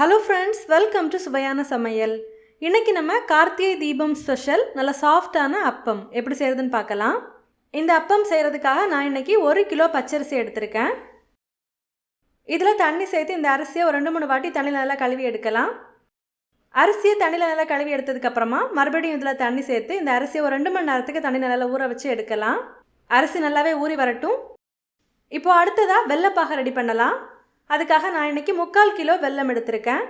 Hello friends welcome to சுவையான சமையல் இன்றைக்கி நம்ம கார்த்திகை தீபம் ஸ்பெஷல் நல்ல சாஃப்டான அப்பம். எப்படி செய்கிறதுன்னு பார்க்கலாம். இந்த அப்பம் செய்கிறதுக்காக நான் இன்னைக்கு ஒரு கிலோ பச்சரிசி எடுத்திருக்கேன். இதில் தண்ணி சேர்த்து இந்த அரிசியை ஒரு ரெண்டு மூணு வாட்டி தண்ணியில் நல்லா கழுவி எடுக்கலாம். அரிசியை தண்ணியில் நல்லா கழுவி எடுத்ததுக்கப்புறமா மறுபடியும் இதில் தண்ணி சேர்த்து இந்த அரிசியை ஒரு ரெண்டு மணி நேரத்துக்கு தண்ணி நல்லா ஊற வச்சு எடுக்கலாம். அரிசி நல்லாவே ஊறி வரட்டும். இப்போது அடுத்ததாக வெள்ளைப்பாக ரெடி பண்ணலாம். அதுக்காக நான் இன்றைக்கி முக்கால் கிலோ வெல்லம் எடுத்திருக்கேன்.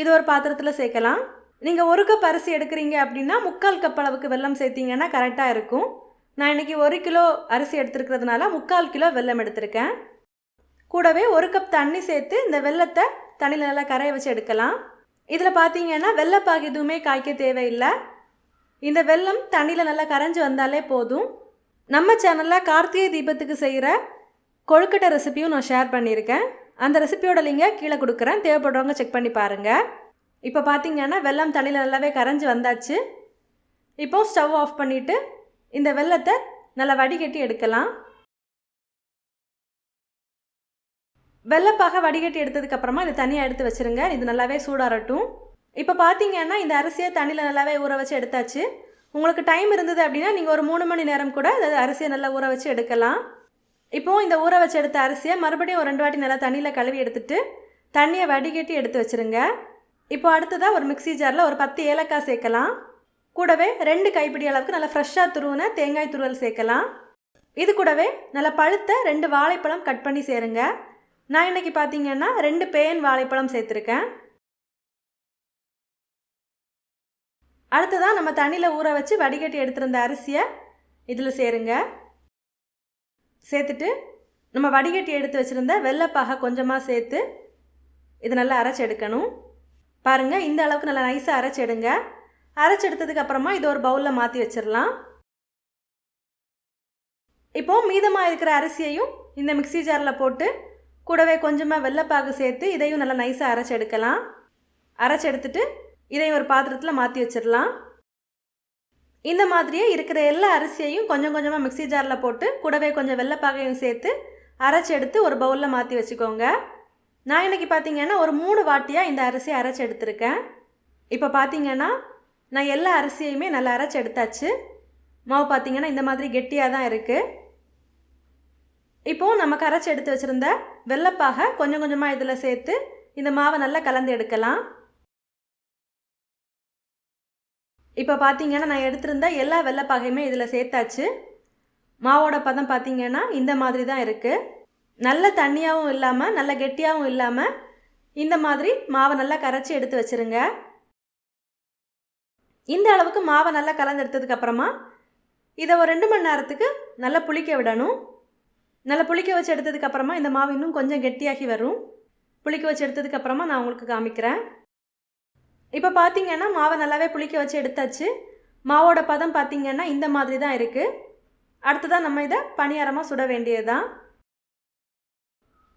இது ஒரு பாத்திரத்தில் சேர்க்கலாம். நீங்கள் ஒரு கப் அரிசி எடுக்கிறீங்க அப்படின்னா முக்கால் கப் அளவுக்கு வெல்லம் சேர்த்தீங்கன்னா கரெக்டாக இருக்கும். நான் இன்றைக்கி ஒரு கிலோ அரிசி எடுத்துருக்கிறதுனால முக்கால் கிலோ வெல்லம் எடுத்திருக்கேன். கூடவே ஒரு கப் தண்ணி சேர்த்து இந்த வெல்லத்தை தண்ணியில் நல்லா கரைய வச்சு எடுக்கலாம். இதில் பார்த்தீங்கன்னா வெள்ளப்பாகு எதுவுமே காய்க்க தேவையில்லை. இந்த வெல்லம் தண்ணியில் நல்லா கரைஞ்சி வந்தாலே போதும். நம்ம சேனலில் கார்த்திகை தீபத்துக்கு செய்கிற கொழுக்கட்டை ரெசிபியும் நான் ஷேர் பண்ணியிருக்கேன். அந்த ரெசிபியோட லிங்கை கீழே கொடுக்குறேன். தேவைப்படுறவங்க செக் பண்ணி பாருங்கள் இப்போ பார்த்தீங்கன்னா வெல்லம் தண்ணியில் நல்லாவே கரைஞ்சி வந்தாச்சு. இப்போ ஸ்டவ் ஆஃப் பண்ணிவிட்டு இந்த வெல்லத்தை நல்லா வடிகட்டி எடுக்கலாம். வெள்ளப்பாக வடிகட்டி எடுத்ததுக்கப்புறமா இதை தனியாக எடுத்து வச்சுருங்க. இது நல்லாவே சூடாரட்டும் இப்போ பார்த்தீங்கன்னா இந்த அரிசியை தண்ணியில் நல்லாவே ஊற வச்சு எடுத்தாச்சு. உங்களுக்கு டைம் இருந்தது அப்படின்னா நீங்கள் ஒரு மூணு மணி நேரம் கூட அரிசியை நல்லா ஊற வச்சு எடுக்கலாம். இப்போது இந்த ஊற வச்சு எடுத்த அரிசியை மறுபடியும் ஒரு ரெண்டு வாட்டி நல்லா தண்ணியில் கழுவி எடுத்துட்டு தண்ணியை வடிகட்டி எடுத்து வச்சுருங்க. இப்போ அடுத்ததாக ஒரு மிக்சி ஜாரில் ஒரு பத்து ஏலக்காய் சேர்க்கலாம். கூடவே ரெண்டு கைப்பிடி அளவுக்கு நல்லா ஃப்ரெஷ்ஷாக துருவின தேங்காய் துருவல் சேர்க்கலாம். இது கூடவே நல்லா பழுத்த ரெண்டு வாழைப்பழம் கட் பண்ணி சேருங்க. நான் இன்றைக்கி பார்த்தீங்கன்னா ரெண்டு பேன் வாழைப்பழம் சேர்த்துருக்கேன். அடுத்ததாக நம்ம தண்ணியில் ஊற வச்சு வடிகட்டி எடுத்திருந்த அரிசியை இதில் சேருங்க. சேர்த்துட்டு நம்ம வடிகட்டி எடுத்து வச்சுருந்த வெள்ளைப்பாக கொஞ்சமாக சேர்த்து இது நல்லா அரைச்சி எடுக்கணும். பாருங்கள் இந்த அளவுக்கு நல்லா நைஸாக அரைச்சி எடுங்க. அரைச்சி எடுத்ததுக்கு அப்புறமா ஒரு பவுலில் மாற்றி வச்சிடலாம். இப்போது மீதமாக இருக்கிற அரிசியையும் இந்த மிக்சி ஜாரில் போட்டு கூடவே கொஞ்சமாக வெள்ளைப்பாகு சேர்த்து இதையும் நல்லா நைஸாக அரைச்சி எடுக்கலாம். அரைச்சி எடுத்துட்டு இதையும் ஒரு பாத்திரத்தில் மாற்றி வச்சிடலாம். இந்த மாதிரியே இருக்கிற எல்லா அரிசியையும் கொஞ்சம் கொஞ்சமாக மிக்சி ஜாரில் போட்டு கூடவே கொஞ்சம் வெள்ளைப்பாகையும் சேர்த்து அரைச்சி எடுத்து ஒரு பவுலில் மாற்றி வச்சுக்கோங்க. நான் இன்றைக்கி பார்த்தீங்கன்னா ஒரு மூணு வாட்டியாக இந்த அரிசியை அரைச்சி எடுத்திருக்கேன். இப்போ பார்த்தீங்கன்னா நான் எல்லா அரிசியுமே நல்லா அரைச்சி எடுத்தாச்சு. மாவு பார்த்தீங்கன்னா இந்த மாதிரி கெட்டியாக தான் இருக்குது இப்போது நம்ம கரைச்சி எடுத்து வச்சுருந்த வெள்ளைப்பாக கொஞ்சம் கொஞ்சமாக இதில் சேர்த்து இந்த மாவை நல்லா கலந்து எடுக்கலாம். இப்போ பார்த்தீங்கன்னா நான் எடுத்திருந்த எல்லா வெள்ளைப்பாகையுமே இதில் சேர்த்தாச்சு. மாவோட பதம் பார்த்தீங்கன்னா இந்த மாதிரி தான் இருக்குது நல்ல தண்ணியாகவும் இல்லாமல் நல்ல கெட்டியாகவும் இல்லாமல் இந்த மாதிரி மாவை நல்லா கரைச்சி எடுத்து வச்சுருங்க. இந்த அளவுக்கு மாவை நல்லா கலந்து எடுத்ததுக்கப்புறமா இதை ஒரு ரெண்டு மணி நேரத்துக்கு நல்லா புளிக்க விடணும். நல்லா புளிக்க வச்சு எடுத்ததுக்கப்புறமா இந்த மாவு இன்னும் கொஞ்சம் கெட்டியாகி வரும். புளிக்க வச்சு எடுத்ததுக்கப்புறமா நான் உங்களுக்கு காமிக்கிறேன். இப்போ பார்த்தீங்கன்னா மாவை நல்லாவே புளிக்க வச்சு எடுத்தாச்சு. மாவோட பதம் பார்த்திங்கன்னா இந்த மாதிரி தான் இருக்குது அடுத்ததாக நம்ம இதை பணியாரமாக சுட வேண்டியது தான்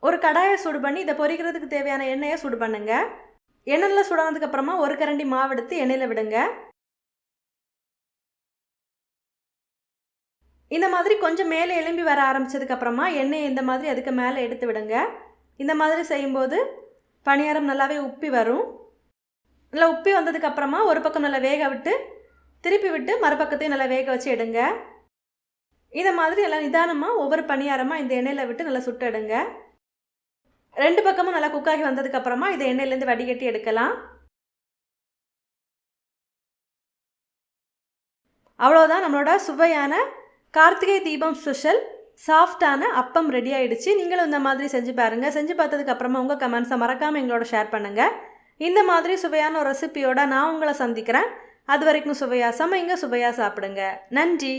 ஒரு கடாயை சுடு பண்ணி இதை பொரிக்கிறதுக்கு தேவையான எண்ணெயை சுடு பண்ணுங்க. எண்ணெயில் சுடானதுக்கப்புறமா ஒரு கரண்டி மாவு எடுத்து எண்ணெயில் விடுங்க. இந்த மாதிரி கொஞ்சம் மேலே எலும்பி வர ஆரம்பித்ததுக்கப்புறமா எண்ணெயை இந்த மாதிரி அதுக்கு மேலே எடுத்து விடுங்க. இந்த மாதிரி செய்யும்போது பணியாரம் நல்லாவே உப்பி வரும். நல்லா உப்பி வந்ததுக்கப்புறமா ஒரு பக்கம் நல்லா வேக விட்டு திருப்பி விட்டு மறுபக்கத்தையும் நல்லா வேக வச்சு எடுங்க. இதை மாதிரி நல்லா நிதானமாக ஒவ்வொரு பணியாரமாக இந்த எண்ணெயில் விட்டு நல்லா சுட்டு எடுங்க. ரெண்டு பக்கமும் நல்லா குக்காகி வந்ததுக்கப்புறமா இதை எண்ணெயிலேருந்து வடிகட்டி எடுக்கலாம். அவ்வளோதான் நம்மளோட சுவையான கார்த்திகை தீபம் ஸ்பெஷல் சாஃப்டான அப்பம் ரெடி ஆகிடுச்சு நீங்களும் இந்த மாதிரி செஞ்சு பாருங்கள் செஞ்சு பார்த்ததுக்கப்புறமா உங்கள் கமெண்ட்ஸை மறக்காமல் எங்களோட ஷேர் பண்ணுங்கள் இந்த மாதிரி சுவையான ஒரு ரெசிபியோட நான் உங்களை சந்திக்கிறேன். அது வரைக்கும் சுவையாக சமைங்க சுவையாக சாப்பிடுங்க. நன்றி.